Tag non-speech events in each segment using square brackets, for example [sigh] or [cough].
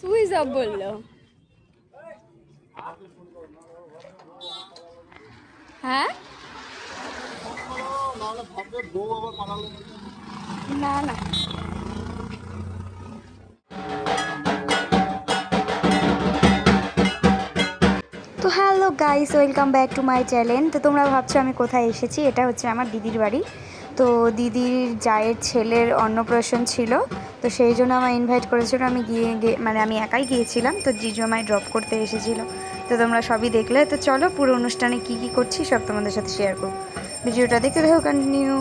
Switch বলল। হ্যাঁ? না না। তো hello guys, welcome back to my channel. তো তোমরা ভাবছ আমি কোথায় এসেছি? এটা হচ্ছে আমার দিদির বাড়ি। তো দিদির জায়ের ছেলের অন্নপ্রাশন ছিল, তো সেই জন্য আমার ইনভাইট করেছিল। আমি গিয়ে মানে আমি একাই গিয়েছিলাম, তো জিজু আমায় ড্রপ করতে এসেছিল। তো তোমরা সবই দেখলে। তো চলো পুরো অনুষ্ঠানে কী কী করছি সব তোমাদের সাথে শেয়ার করব। ভিডিওটা দেখতে দেখো কন্টিনিউ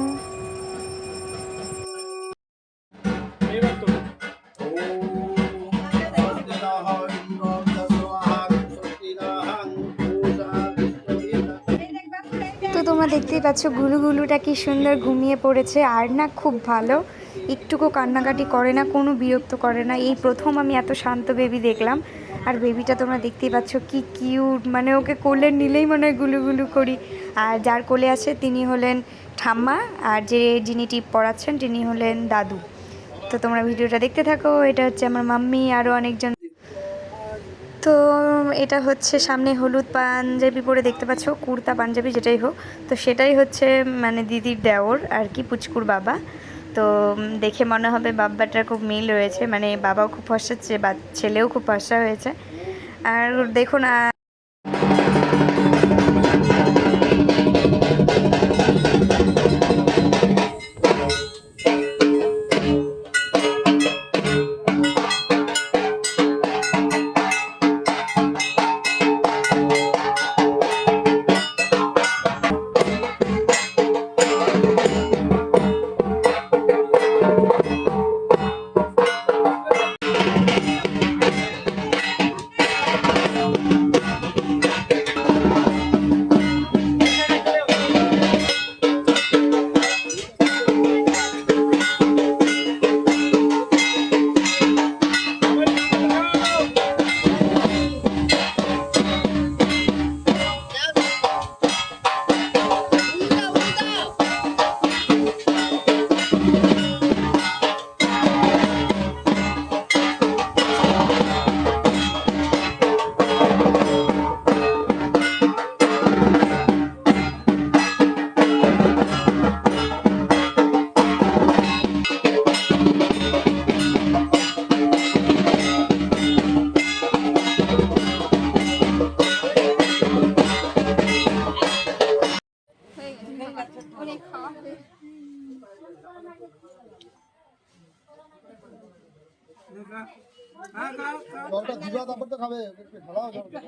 তোমরা দেখতেই পাচ্ছ গুলু গুলুটা কি সুন্দর ঘুমিয়ে পড়েছে, আর না খুব ভালো। একটুকু কান্নাকাটি করে না, কোনো বিরক্ত করে না। এই প্রথম আমি এত শান্ত বেবি দেখলাম, আর বেবিটা তোমরা দেখতেই পাচ্ছ কি কিউট মানে ওকে কোলে নিলেই মনে হয় গুলু গুলু করি। আর যার কোলে আছে তিনি হলেন ঠাম্মা, আর যে যিনি টিপ পড়াচ্ছেন তিনি হলেন দাদু। তো তোমরা ভিডিওটা দেখতে থাকো, এটা হচ্ছে আমার মাম্মি আরও অনেকজন। তো এটা হচ্ছে সামনে হলুদ পাঞ্জাবি পরে দেখতে পাচ্ছ, কুর্তা পাঞ্জাবি যেটাই হোক। তো সেটাই হচ্ছে মানে দিদির দেওর আর কি, পুচকুর বাবা। তো দেখে মনে হবে বাব্বাটার খুব মিল রয়েছে মানে বাবাও খুব ফসাচ্ছে বা ছেলেও খুব ফসা হয়েছে। আর দেখুন জলটা দিবা তারপর তো খাবে একটু ঢালাও জলটা।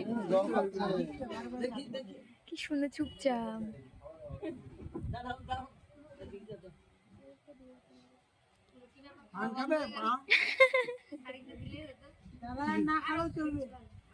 হুম, জল খাচ্ছে কি সুন্দর চুপচাপ [laughs]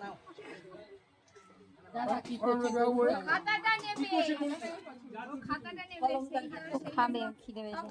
নাও খাতাটা নেবে ও খাতাটা নেবে খাবে খিদে পেয়েছে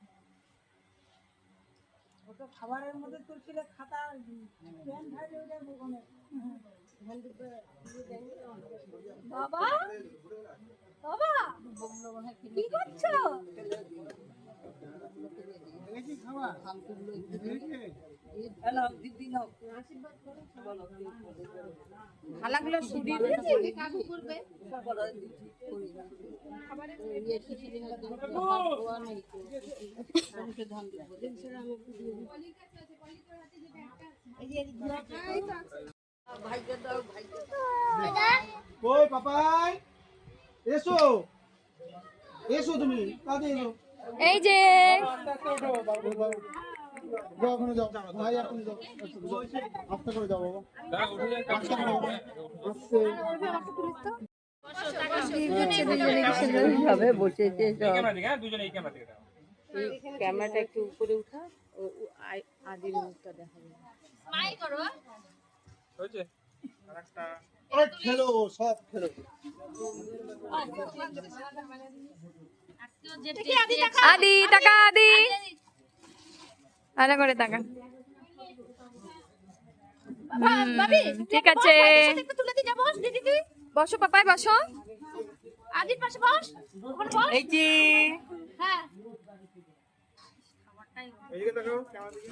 ওটা খাবারের মধ্যে তোর ছিল খাতা পেন ভাই ওটা বাবা বাবা কি করছ? হ্যালো থালাগুলো সরিয়ে কাকু করবে কই পাপাই? এসো। এসো তুমি কাঁদে এসো। এই যে। যাও ওখানে যাও। ভাই এখন যাও। আস্তে করে যাও বাবা। আস্তে করে আস্তে বসেছে ক্যামেরাটা একটু উপরে উঠা আদির মুখটা খেলো সব খেলো। আদি টাকা আদি টাকা আদি। ভালো করে টাকা ভাবি ঠিক আছে। বসো পাপাই বসো। আদির পাশে বস ওখানে বস। এই যে। হ্যাঁ। এদিকে তাকাও দিকে।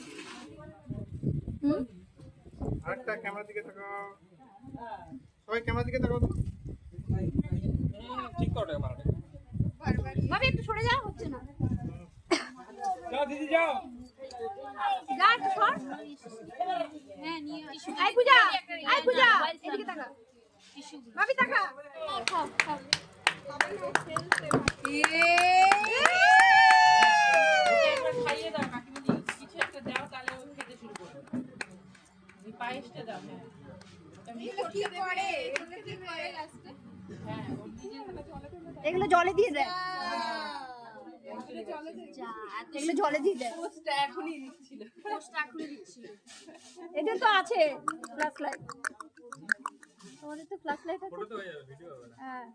আরেকটা দিকে তাকাও সবাই ক্যামেরা দিকে তাকাও তো ভাবি একটু সরে যাও হচ্ছে না। যাও দিদি যাও। হ্যাঁ নিয়ে আই পূজা আই পূজা এদিকে তাকা ভাবি তাকা খাও খাও। খাইয়ে দাও কাকিমণি। কিছু একটা দাও তাহলে ও খেতে শুরু করবে। পায়েসটা দাও হ্যাঁ। এগুলো জলে দিয়ে দেয়। এগুলো জলে দিয়ে দেয়। পোস্টটা এখনই দিচ্ছিল। এদের তো আছে ফ্ল্যাশ লাইট তোমাদের তো ফ্ল্যাশ লাইট আছে হ্যাঁ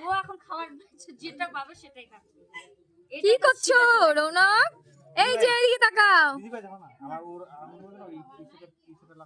ও এখন খাওয়ার যেটা পাবে সেটাই খাবে কি করছ রৌনক? এই যে এদিকে তাকাও। যাব না আমার ওর